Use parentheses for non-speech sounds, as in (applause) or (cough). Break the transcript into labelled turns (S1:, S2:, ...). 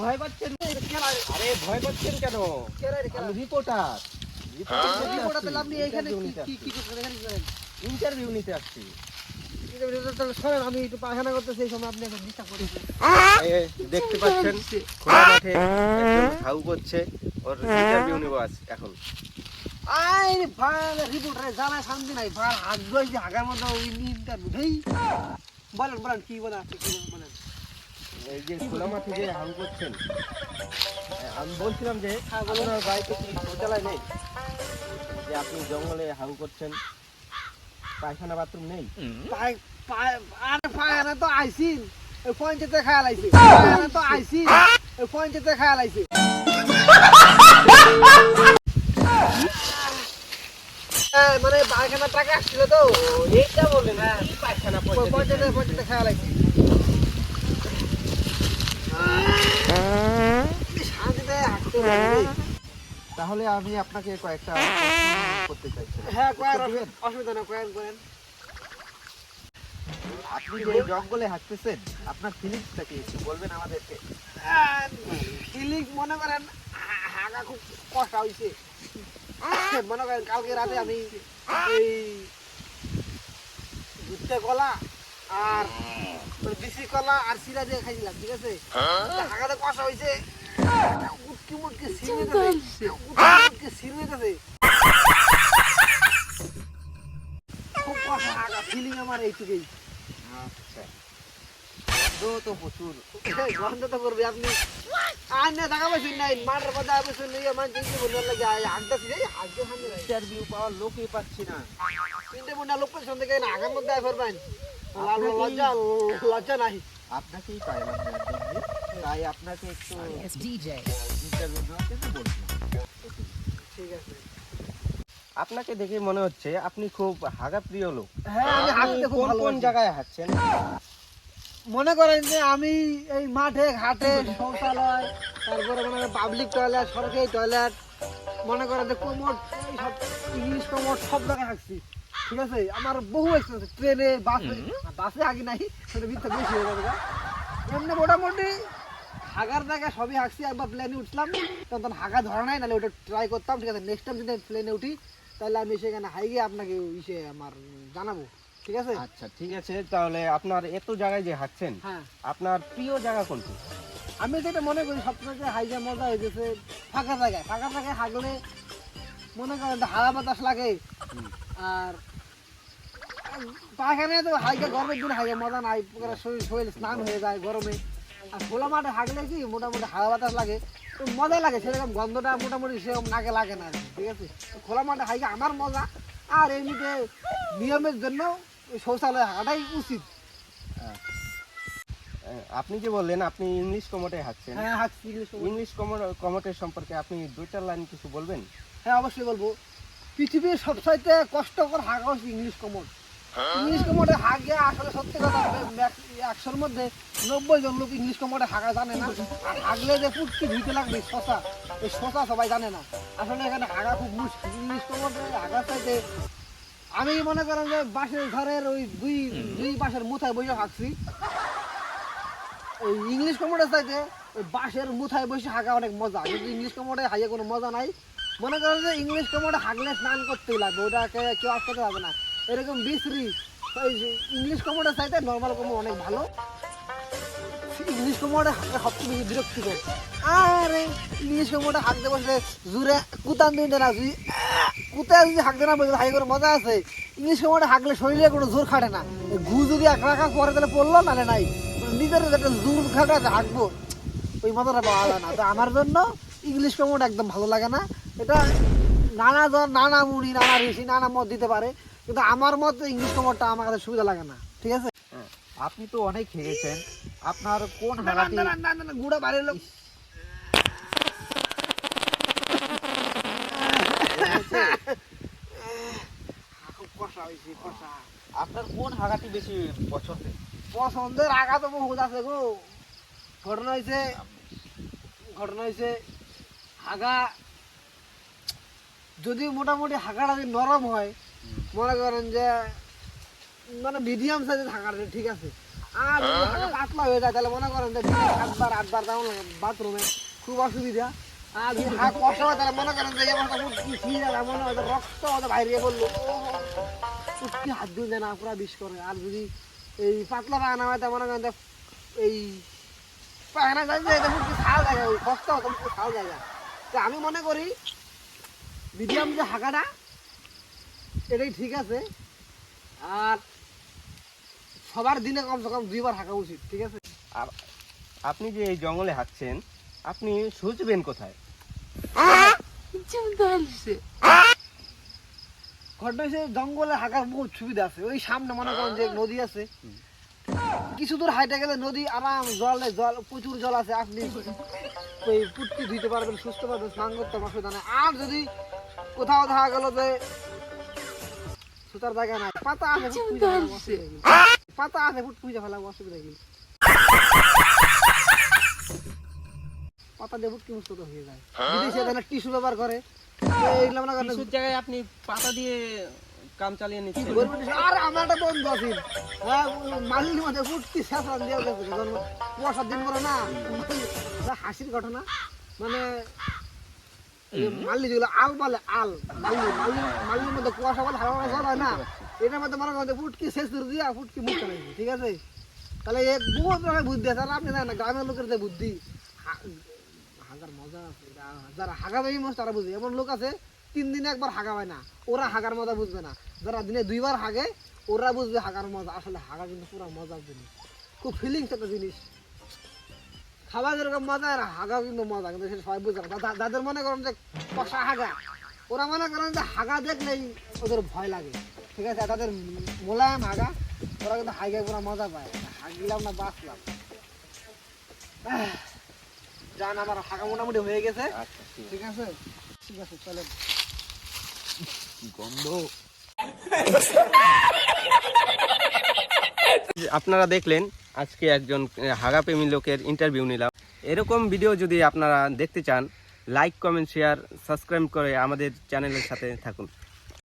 S1: ভয় পাচ্ছেন আরে ভয় দেখতে পাচ্ছেন হাউ করছে ওর ইন্টারভিউ নেব আজ এখন
S2: আরে শান্তি নাই ভাই আগ্রহ যে হাগার মতো ইন্টারভিউ বলেন বলেন কি বলেন
S1: এই যে খোলা মাঠে যে হাউ করছেন আমি বলছিলাম যে আপনার বাড়িতে কি শৌচালয় নেই। যে আপনি জঙ্গলে হাউ করছেন পায়খানা বাথরুম নেই?
S2: আরে পায়খানা তো আইসিন ওই পঞ্চায়েতে খেয়াল আইছে পায়খানা তো আইসিন ওই পঞ্চায়েতে খেয়াল হ্যাঁ, মানে পায়খানা টাকা আসছিল তো?
S1: এইটা বলেন কি পায়খানা
S2: পঞ্চায়েতে পঞ্চায়েতে খেয়াল আইছে শান্তিতে হাঁটতে পারি রে।
S1: তাহলে আমি আপনাকে কয়েকটা করতে চাইছি
S2: হ্যাঁ কয়েক
S1: উত্তর দিবেন?
S2: অসুবিধা না কয়েক করেন।
S1: আপনি যে জঙ্গলে হাঁটতেছেন আপনার ফিলিংসটা কি একটু বলবেন আমাদেরকে?
S2: ফিলিংস মনে করেন হা- হাগা খুব কষ্ট হয়েছে মনে করেন কালকে রাতে আমি এই দুধটা কলা আর বিসি কলা আর সিরা দিয়ে খাইছিলাম ঠিক আছে? হাগাতে কষ্ট হয়েছে উটকি মুটকি সিরে গেছে উটকি মুটকি সিরে গেছে খুব কষ্ট হাগা ফিলিং আমার এইটুকুই।
S1: আচ্ছা। তো তো প্রচুর।
S2: গন্ধ তো করবে আপনি। আর না টাকা পয়সা নাই মাঠের কথা পয়সা নেই আমার করতে লাগে আগটা ছিল আগে সামনে
S1: ইন্টারভিউ পাওয়ার লোকই পাচ্ছি না।
S2: তিনটে মুন্ডা লোক পয়সা থেকে না আগের মধ্যে ফেরবেন লজ্জা লজ্জা নাই
S1: আপনাকেই পাইলাম না একদম তাই আপনাকে একটু ইন্টারভিউ নেওয়ার জন্য বলছিলাম
S2: ঠিক আছে।
S1: আপনাকে দেখে মনে হচ্ছে আপনি খুব হাগা প্রিয় লোক।
S2: হ্যাঁ আমি
S1: আপনি
S2: হাঁটতে খুব
S1: কোন
S2: ভালো
S1: কোন জায়গায় হাঁটছেন?
S2: মনে করেন যে আমি এই মাঠে ঘাটে শৌচালয় তারপরে মনে করেন পাবলিক টয়লেট সরকারি টয়লেট মনে করেন যে কোমর সব ইংলিশ কোমর সব জায়গায় হাঁকছি ঠিক আছে? আমার বহু এক্সপিরিয়েন্স ট্রেনে বাসে বাসে আগে নাই সেটা মিথ্যা বেশি হয়ে যাবে এমনি মোটামুটি হাগার জায়গায় সবই হাঁকছি একবার প্লেনে উঠলাম তখন হাগা ধরা নাই নাহলে ওটা ট্রাই করতাম ঠিক আছে? নেক্সট টাইম যদি প্লেনে উঠি তাহলে আমি সেখানে হাইগে আপনাকে ইসে আমার জানাব ঠিক আছে?
S1: আচ্ছা ঠিক আছে তাহলে আপনার এত জায়গায় যে হাঁটছেন
S2: হ্যাঁ।
S1: আপনার প্রিয় জায়গা কোনটি?
S2: আমি যেটা মনে করি সবথেকে হাইজা মজা হয়ে গেছে ফাঁকা জায়গায়। ফাঁকা জায়গায় হাগলে মনে করেন হাওয়া বাতাস লাগে আর পায়খানায় তো হাইকে গরমের দিনে হাইকে মজা নাই শরীর শরীর স্নান হয়ে যায় গরমে। আর খোলা মাঠে হাগলে কি মোটামুটি হাওয়া বাতাস লাগে তো মজা লাগে সেরকম গন্ধটা মোটামুটি সেরকম নাকে লাগে না ঠিক আছে? খোলা মাঠে হাইকে আমার মজা আর এমনিতে নিয়মের জন্য শৌচালয় হাঁটাই উচিত।
S1: আহ, আপনি যে বললেন আপনি ইংলিশ কমোটে হাঁটছেন।
S2: হ্যাঁ হাঁটছি ইংলিশ
S1: কমোটের সম্পর্কে আপনি দুইটা লাইন কিছু বলবেন?
S2: হ্যাঁ অবশ্যই বলব। পৃথিবীর সবচাইতে কষ্টকর হাগ হচ্ছে ইংলিশ কমোড ইংলিশ কমোডে হাগে আসলে সত্যি কথা, একশোর মধ্যে নব্বই জন লোক ইংলিশ হাগা জানে না। আর হাগলে যে ধুইতে লাগবে শশা, এই শশা সবাই জানে না। আসলে এখানে হাগা খুব মুশকিল। ইংলিশ হাগা চাইতে আমি মনে করেন যে বাঁশের ঘরের ওই দুই দুই পাশের মুথায় বসে হাঁকছি। ওই ইংলিশ কমোডের চাইতে ওই বাঁশের মুথায় বসে হাগা অনেক মজা। কিন্তু ইংলিশ কমোডে হাইয়ে কোনো মজা নাই। মনে করেন যে ইংলিশ কমোডে হাগলে স্নান করতেই লাগবে, ওটাকে কেউ আটকাতে হবে না। এরকম বিশ্রী ইংলিশ কমোডের চাইতে নর্মাল কমো অনেক ভালো। ইংলিশ কমোডে হাঁকা সবচেয়ে বেশি বিরক্তিকর আরে ইংলিশ কমোডে হাঁকতে বসলে জুড়ে কুতান দিন না যদি কুতায় যদি হাঁকতে না বসলে হাই করে মজা আছে। ইংলিশ কমোডে হাঁকলে শরীরে কোনো জোর খাটে না। ঘু যদি এক রাখা পরে তাহলে পড়ল, নাহলে নাই। নিজের একটা জোর খাটে হাঁকবো। ওই মজাটা পাওয়া যায় না। তো আমার জন্য ইংলিশ কমোড একদম ভালো লাগে না। এটা নানা জন নানা মুড়ি নানা ঋষি নানা মত দিতে পারে কিন্তু আমার মত ইংলিশ কমোডটা আমার কাছে সুবিধা লাগে না ঠিক আছে?
S1: হ্যাঁ, আপনি তো অনেক খেয়েছেন আপনার কোন
S2: না, গুড়া বাইরে লোক
S1: আপনার কোন হাগাটি বেশি পছন্দের?
S2: পছন্দের আগা তো বহুত আছে গো। ঘটনা হয়েছে ঘটনা হয়েছে হাগা যদি মোটামুটি হাঁকাটা যদি নরম হয় মনে করেন যে মানে মিডিয়াম সাইজের হাঁকাটা ঠিক আছে আর হাঁকা পাতলা হয়ে যায় তাহলে মনে করেন যে সাতবার আটবার যেমন বাথরুমে খুব অসুবিধা। আর যদি হাঁক কষ্ট হয় তাহলে মনে করেন যে যায় মনে হয় যে রক্ত হয়তো বাইরে বলল ফুটকি হাত না পুরা বিষ করে। আর যদি এই পাতলা হয় তা মনে করেন যে এই যায় যে এটা ফুটকি খাওয়া যায় কষ্ট হতো ফুটকি খাওয়া যায় তো আমি মনে করি মিডিয়াম যে হাঁকাটা এটাই ঠিক আছে। আর সবার দিনে কমসে কম দুইবার হাঁকা উচিত ঠিক আছে?
S1: আর আপনি যে এই জঙ্গলে হাঁটছেন আপনি সুচবেন কোথায়?
S2: ঘটনা হচ্ছে জঙ্গলে হাঁকার বহুত সুবিধা আছে। ওই সামনে মনে করেন যে নদী আছে। কিছু দূর হাইটে গেলে নদী আরাম জলে জল প্রচুর জল আছে। আপনি ওই পুটকি ধুইতে পারবেন সুস্থ পারবেন স্নান করতে পারবেন অসুবিধা নেই আর যদি কোথাও দেখা গেল যে সুতার জায়গা নাই। পাতা আছে কি? পাতা আছে ফুট খুঁজে ফেলাম অসুবিধা কি পাতা দিয়ে ফুটকি মুক্ত তো হয়ে যায়। বিদেশে এখানে টিস্যু ব্যবহার করে এইগুলো মনে করেন
S1: জায়গায় আপনি পাতা দিয়ে কাম চালিয়ে
S2: সময়- আর আমার একটা বন্ধু আছে। হ্যাঁ, মালির মধ্যে ফুটকি শেষরান দিয়ে দিন করে না হাসির ঘটনা। মানে মাল্লি যেগুলো আল বলে আল। মাল্লি মাল্লি মাল্লির মধ্যে কুয়াশা বলে হাওয়া জল হয় না। এটার মধ্যে মনে করেন ফুটকি শেষ করে দিয়ে ফুটকি মুখ চালাইছে ঠিক আছে? তাহলে এ বহুত রকমের বুদ্ধি আছে তাহলে আপনি জানেন না গ্রামের লোকের যে বুদ্ধি। হাগার মজা আছে যারা হাগা বেশি মানুষ তারা বুঝে। এমন লোক আছে তিন দিনে একবার হাগা হয় না ওরা হাগার মজা বুঝবে না। যারা দিনে দুইবার হাগে ওরা বুঝবে হাগার মজা। আসলে হাগা কিন্তু পুরো মজার জিনিস। খুব ফিলিংস একটা জিনিস। খাওয়া যেরকম মজা আর হাগা কিন্তু মজা কিন্তু সেটা সবাই বুঝে যা- যাদের মনে করেন যে কষা হাগা ওরা মনে করেন যে হাগা দেখলেই ওদের ভয় লাগে। ঠিক আছে? তাদের মোলায়েম হাগা ওরা কিন্তু হাগে পুরো মজা পায়। হাগলাম না বাঁচলাম। যান আমার হাগা মোটামুটি হয়ে গেছে।
S1: আচ্ছা
S2: ঠিক আছে। ঠিক আছে? চলেন।
S1: আছে। (laughs) আপনারা দেখলেন আজকে একজন হাগাপ্রেমী লোকের ইন্টারভিউ নিলাম। এরকম ভিডিও যদি আপনারা দেখতে চান লাইক কমেন্ট শেয়ার সাবস্ক্রাইব করে আমাদের চ্যানেলের সাথে থাকুন।